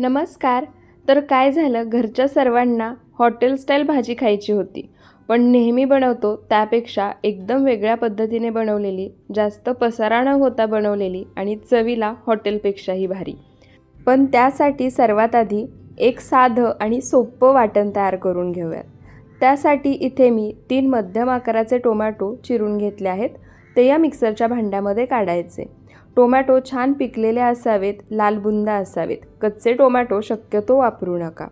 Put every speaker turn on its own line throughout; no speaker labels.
नमस्कार. तर काय झालं? घरच्या सर्वांना हॉटेल स्टाईल भाजी खायची होती. पण नेहमी बनवतो त्यापेक्षा एकदम वेगळ्या पद्धतीने बनवलेली जास्त पसारा न होता बनवलेली आणि चवीला हॉटेलपेक्षाही भारी. पण त्यासाठी सर्वात आधी एक साधं आणि सोपं वाटण तयार करून घेऊयात. त्यासाठी इथे मी तीन मध्यम आकाराचे टोमॅटो चिरून घेतले आहेत. ते या मिक्सरच्या भांड्यामध्ये काढायचे. टोमॅटो छान पिकलेले असावेत लालबुंदा असावेत. कच्चे टोमॅटो शक्यतो वापरू नका.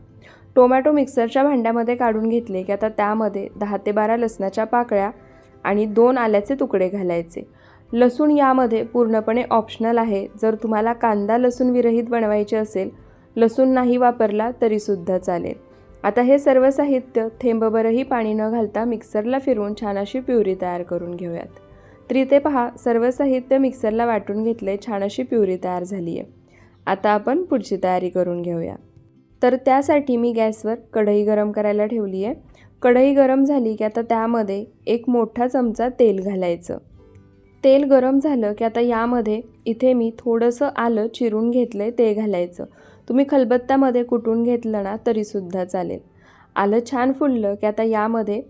टोमॅटो मिक्सरच्या भांड्यामध्ये काढून घेतले की आता त्यामध्ये दहा ते बारा लसणाच्या पाकळ्या आणि दोन आल्याचे तुकडे घालायचे. लसूण यामध्ये पूर्णपणे ऑप्शनल आहे. जर तुम्हाला कांदा लसूण विरहित बनवायचे असेल लसूण नाही वापरला तरीसुद्धा चालेल. आता हे सर्व साहित्य थेंबभरही पाणी न घालता मिक्सरला फिरवून छान अशी प्युरी तयार करून घेऊयात. तरी ते पहा सर्व साहित्य मिक्सरला वाटून घेतले छान अशी प्युरी तयार झाली आहे आता आपण पुढची तयारी करून घेऊया. तर त्यासाठी मी गॅसवर कढई गरम करायला ठेवली आहे कढई गरम झाली की आता त्यामध्ये एक मोठा चमचा तेल घालायचं. तेल गरम झालं की आता यामध्ये इथे मी थोडंसं आलं चिरून घेतलं आहे ते घालायचं. तुम्ही खलबत्त्यामध्ये कुटून घेतलं ना तरीसुद्धा चालेल. आलं छान फुललं की आता यामध्ये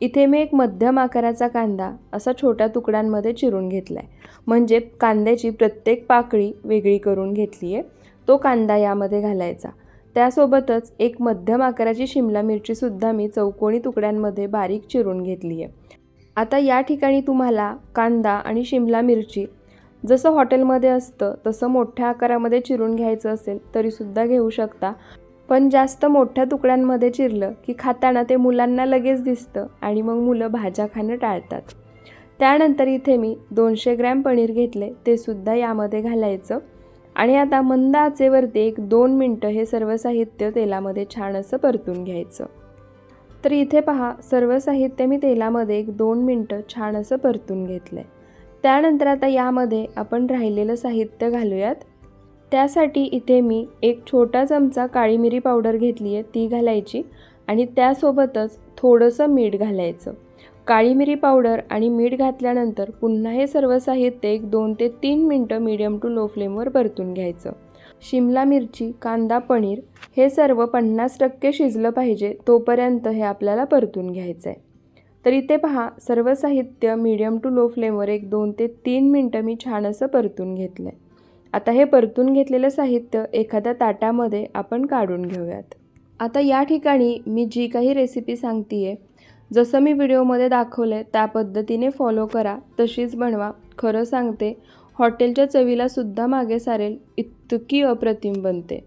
इथे मी एक मध्यम आकाराचा कांदा असा छोट्या तुकड्यांमध्ये चिरून घेतला आहे म्हणजे कांद्याची प्रत्येक पाकळी वेगळी करून घेतली आहे तो कांदा यामध्ये घालायचा. त्यासोबतच एक मध्यम आकाराची शिमला मिरचीसुद्धा मी चौकोणी तुकड्यांमध्ये बारीक चिरून घेतली आहे आता या ठिकाणी तुम्हाला कांदा आणि शिमला मिरची जसं हॉटेलमध्ये असतं तसं मोठ्या आकारामध्ये चिरून घ्यायचं असेल तरीसुद्धा घेऊ शकता. पण जास्त मोठ्या तुकड्यांमध्ये चिरलं की खाताना ते मुलांना लगेच दिसतं आणि मग मुलं भाज्या खाणं टाळतात. त्यानंतर इथे मी दोनशे ग्रॅम पनीर घेतले ते सुद्धा यामध्ये घालायचं. आणि आता मंद आचेवरती एक दोन मिनटं हे सर्व साहित्य तेलामध्ये छान असं परतून घ्यायचं. तर इथे पहा सर्व साहित्य मी तेलामध्ये एक दोन मिनटं छान असं परतून घेतलं आहे त्यानंतर आता यामध्ये आपण राहिलेलं साहित्य घालूयात. त्यासाठी इथे मी एक छोटा चमचा काळी मिरी पावडर घेतली आहे ती घालायची. आणि त्यासोबतच थोडंसं मीठ घालायचं. काळी मिरी पावडर आणि मीठ घातल्यानंतर पुन्हा हे सर्व साहित्य एक दोन ते तीन मिनटं मीडियम टू लो फ्लेमवर परतून घ्यायचं. शिमला मिरची कांदा पनीर हे सर्व पन्नास टक्के शिजलं पाहिजे तोपर्यंत हे आपल्याला परतून घ्यायचं आहे तर इथे पहा सर्व साहित्य मीडियम टू लो फ्लेमवर एक दोन ते तीन मिनटं मी छान असं परतून घेतलं आहे आता हे परतून घेतलेलं साहित्य एखाद्या ताटामध्ये आपण काढून घेऊयात. आता या ठिकाणी मी जी काही रेसिपी सांगते आहे जसं मी व्हिडिओमध्ये दाखवलं आहे त्या पद्धतीने फॉलो करा तशीच बनवा. खरं सांगते हॉटेलच्या चवीलासुद्धा मागे सारेल इतकी अप्रतिम बनते.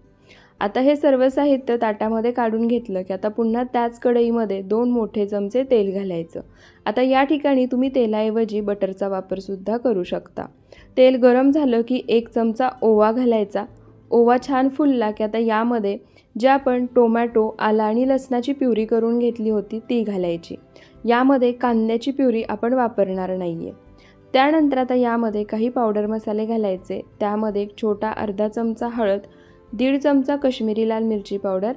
आता हे सर्व साहित्य ताटामध्ये काढून घेतलं की आता पुन्हा त्याच कढईमध्ये दोन मोठे चमचे तेल घालायचं. आता या ठिकाणी तुम्ही तेलाऐवजी बटरचा वापरसुद्धा करू शकता. तेल गरम झालं की एक चमचा ओवा घालायचा. ओवा छान फुलला की आता यामध्ये जे आपण टोमॅटो आला आणि लसणाची प्युरी करून घेतली होती ती घालायची. यामध्ये कांद्याची प्युरी आपण वापरणार नाही आहे त्यानंतर आता यामध्ये काही पावडर मसाले घालायचे. त्यामध्ये एक छोटा अर्धा चमचा हळद दीड चमचा कश्मीरी लाल मिरची पावडर.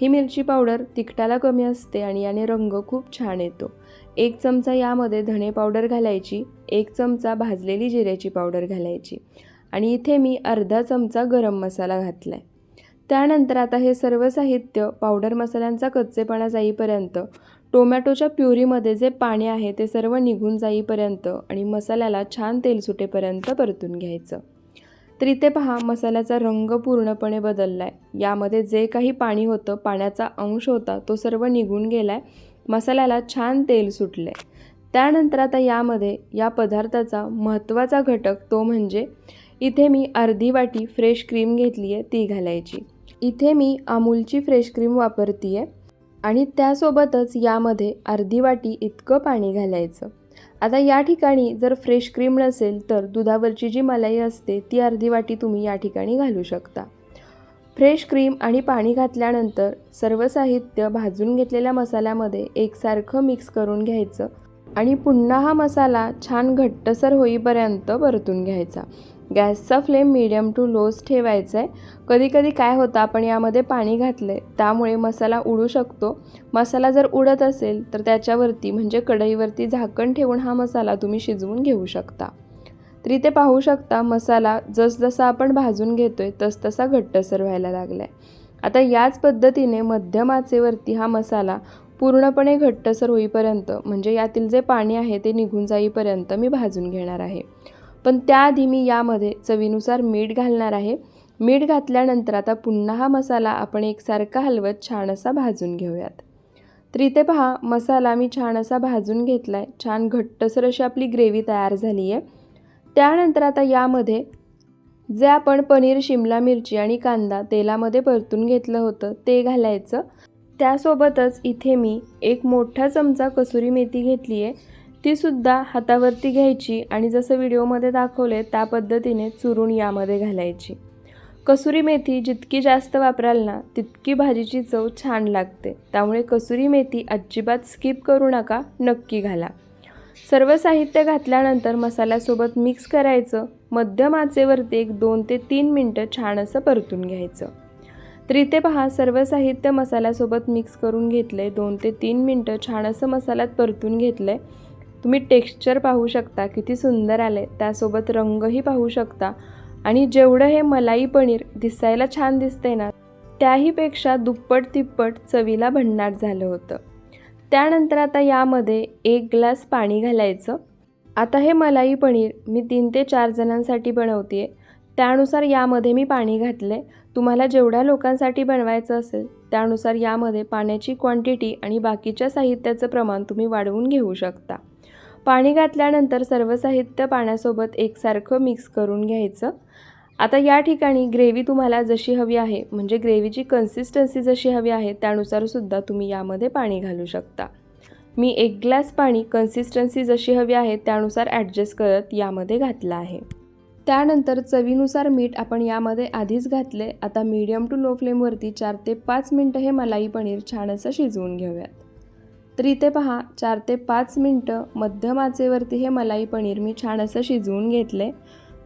ही मिरची पावडर तिखटाला कमी असते आणि याने रंग खूप छान येतो. एक चमचा यामध्ये धणे पावडर घालायची एक चमचा भाजलेली जिऱ्याची पावडर घालायची आणि इथे मी अर्धा चमचा गरम मसाला घातला आहे त्यानंतर आता हे सर्व साहित्य पावडर मसाल्यांचा कच्चेपणा जाईपर्यंत टोमॅटोच्या प्युरीमध्ये जे पाणी आहे ते सर्व निघून जाईपर्यंत आणि मसाल्याला छान तेल सुटेपर्यंत परतून घ्यायचं. तर इथे पहा मसाल्याचा रंग पूर्णपणे बदलला आहे यामध्ये जे काही पाणी होतं पाण्याचा अंश होता तो सर्व निघून गेला आहे मसाल्याला छान तेल सुटलं आहे त्यानंतर आता यामध्ये या पदार्थाचा महत्त्वाचा घटक तो म्हणजे इथे मी अर्धी वाटी फ्रेश क्रीम घेतली आहे ती घालायची. इथे मी अमूलची फ्रेश क्रीम वापरते आहे आणि त्यासोबतच यामध्ये अर्धी वाटी इतकं पाणी घालायचं. आता या ठिकाणी जर फ्रेश क्रीम नसेल तर दुधावरची जी मलाई असते ती अर्धी वाटी तुम्ही या ठिकाणी घालू शकता. फ्रेश क्रीम आणि पाणी घातल्यानंतर सर्व साहित्य भाजून घेतलेल्या मसाल्यामध्ये एकसारखं मिक्स करून घ्यायचं आणि पुन्हा हा मसाला छान घट्टसर होईपर्यंत परतून घ्यायचा. गॅसचा फ्लेम मिडियम टू लोच ठेवायचा आहे कधीकधी काय होतं आपण यामध्ये पाणी घातलं आहे त्यामुळे मसाला उडू शकतो. मसाला जर उडत असेल तर त्याच्यावरती म्हणजे कढईवरती झाकण ठेवून हा मसाला तुम्ही शिजवून घेऊ शकता. तर इथे पाहू शकता मसाला जसजसा आपण भाजून घेतो आहे तसतसा घट्टसर व्हायला लागला आहे आता याच पद्धतीने मध्यम आचेवरती हा मसाला पूर्णपणे घट्टसर होईपर्यंत म्हणजे यातील जे पाणी आहे ते निघून जाईपर्यंत मी भाजून घेणार आहे. पण त्याआधी मी यामध्ये चवीनुसार मीठ घालणार आहे. मीठ घातल्यानंतर आता पुन्हा हा मसाला आपण एकसारखा हलवत छान असा भाजून घेऊयात. तर इथे पहा मसाला मी छान असा भाजून घेतला आहे छान घट्टसर अशी आपली ग्रेव्ही तयार झाली आहे त्यानंतर आता यामध्ये जे आपण पनीर शिमला मिरची आणि कांदा तेलामध्ये परतून घेतलं होतं ते घालायचं. त्यासोबतच इथे मी एक मोठा चमचा कसुरी मेथी घेतली आहे तीसुद्धा हातावरती घ्यायची आणि जसं व्हिडिओमध्ये दाखवले त्या पद्धतीने चुरून यामध्ये घालायची. कसुरी मेथी जितकी जास्त वापराल ना तितकी भाजीची चव छान लागते. त्यामुळे कसुरी मेथी अजिबात स्किप करू नका नक्की घाला. सर्व साहित्य घातल्यानंतर मसाल्यासोबत मिक्स करायचं. मध्यम आचेवरती एक दोन ते तीन मिनटं छान असं परतून घ्यायचं. तर इथे पहा सर्व साहित्य मसाल्यासोबत मिक्स करून घेतलं. आहे दोन ते तीन मिनटं छान असं मसाल्यात परतून घेतलं आहे तुम्ही टेक्स्चर पाहू शकता किती सुंदर आले त्यासोबत रंगही पाहू शकता. आणि जेवढं हे मलाई पनीर दिसायला छान दिसते ना त्याहीपेक्षा दुप्पट तिप्पट चवीला भन्नाट झालं होतं. त्यानंतर आता यामध्ये एक ग्लास पाणी घालायचं. आता हे मलाई पनीर मी तीन ते चार जणांसाठी बनवते आहे त्यानुसार यामध्ये मी पाणी घातले तुम्हाला जेवढ्या लोकांसाठी बनवायचं असेल त्यानुसार यामध्ये पाण्याची क्वांटिटी आणि बाकीच्या साहित्याचं प्रमाण तुम्ही वाढवून घेऊ शकता. पाणी घातल्यानंतर सर्व साहित्य पाण्यासोबत एकसारखं मिक्स करून घ्यायचं. आता या ठिकाणी ग्रेव्ही तुम्हाला जशी हवी आहे म्हणजे ग्रेव्हीची कन्सिस्टन्सी जशी हवी आहे त्यानुसारसुद्धा तुम्ही यामध्ये पाणी घालू शकता. मी एक ग्लास पाणी कन्सिस्टन्सी जशी हवी आहे त्यानुसार ॲडजस्ट करत यामध्ये घातलं आहे. त्यानंतर चवीनुसार मीठ आपण यामध्ये आधीच घातले आता मीडियम टू लो फ्लेमवरती चार ते पाच मिनटं हे मलाई पनीर छान असं शिजवून घेऊयात. तर इथे पहा चार ते पाच मिनटं मध्यम आचेवरती हे मलाई पनीर मी छान असं शिजवून घेतले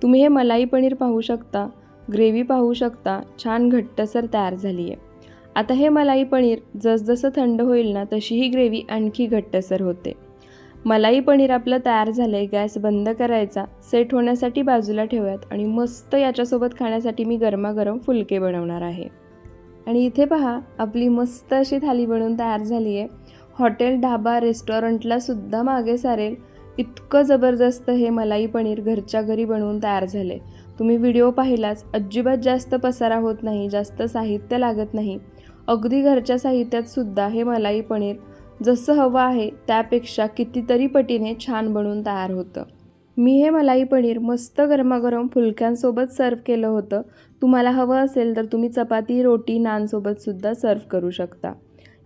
तुम्ही हे मलाई पनीर पाहू शकता ग्रेव्ही पाहू शकता छान घट्टसर तयार झाली आहे आता हे मलाई पनीर जसजसं थंड होईल ना तशी ही ग्रेव्ही आणखी घट्टसर होते. मलाई पनीर आपलं तयार झालं आहे गॅस बंद करायचा सेट होण्यासाठी बाजूला ठेवूयात आणि मस्त याच्यासोबत खाण्यासाठी मी गरमागरम फुलके बनवणार आहे. आणि इथे पहा आपली मस्त अशी थाली बनवून तयार झाली आहे हॉटेल ढाबा रेस्टॉरंटला सुद्धा मागे सारेल. इतकं जबरदस्त हे मलाई पनीर घरच्या घरी बनवून तयार झाले तुम्ही व्हिडिओ पाहिलाच अजिबात जास्त पसारा होत नाही जास्त साहित्य लागत नाही. अगदी घरच्या साहित्यात सुद्धा हे मलाई पनीर जसं हवं आहे त्यापेक्षा कितीतरी पटीने छान बनवून तयार होतं. मी हे मलाई पनीर मस्त गरमागरम फुलक्यांसोबत सर्व केलं होतं. तुम्हाला हवं असेल तर तुम्ही चपाती रोटी नानसोबतसुद्धा सर्व करू शकता.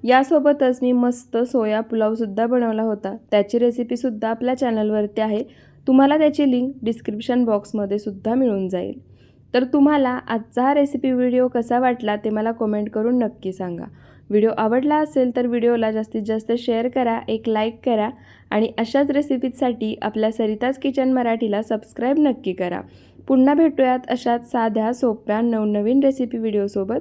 यासोबतच मी मस्त सोया पुलावसुद्धा बनवला होता. त्याची रेसिपीसुद्धा आपल्या चॅनलवरती आहे. तुम्हाला त्याची लिंक डिस्क्रिप्शन बॉक्समध्ये सुद्धा मिळून जाईल. तर तुम्हाला आजचा हा रेसिपी व्हिडिओ कसा वाटला ते मला कमेंट करून नक्की सांगा. व्हिडिओ आवडला असेल तर व्हिडिओला जास्तीत जास्त शेअर करा एक लाईक करा आणि अशाच रेसिपीजसाठी आपल्या सरिताज किचन मराठीला सबस्क्राईब नक्की करा. पुन्हा भेटूयात अशाच साध्या सोप्या नवनवीन रेसिपी व्हिडिओसोबत